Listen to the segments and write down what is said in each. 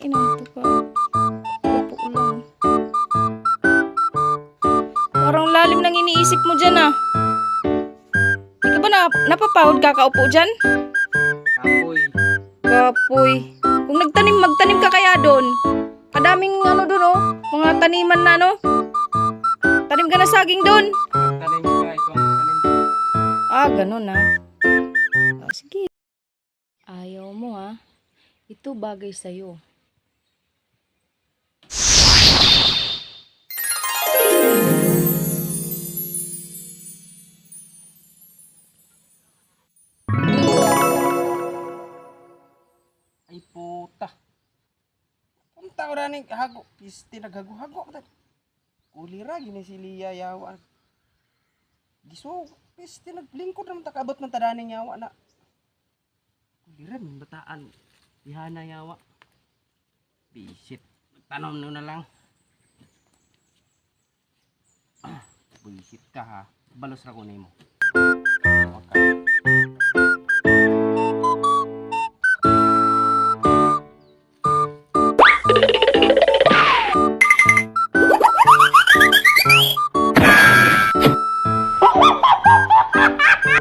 Ina ito ka. Upo lang. Parang lalim ng iniisip mo dyan ah. Di ka ba na, napapahod kakaupo dyan? Apoy. Kapoy. Kung nagtanim, magtanim ka kaya doon. Kadaming ano doon oh. Mga taniman na ano. Tanim ka na saging doon. Magtanim ka ito ang tanim. Ah, ganun ah. Ah, sige. Ayaw mo ha. Ito bagay sa'yo. Ay puta. Punta ko ni hago. Pisti naghago-hago. Kulira gini si Lia yawa. Giso. Pisti naglingkod naman takabot ng tadaning yawa na. Kulira min bataan. Ihana yawa. Bisit. Magtanom nyo na lang. Ah, Buisit ka ha. Balos ra ko nimo.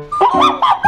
Oh,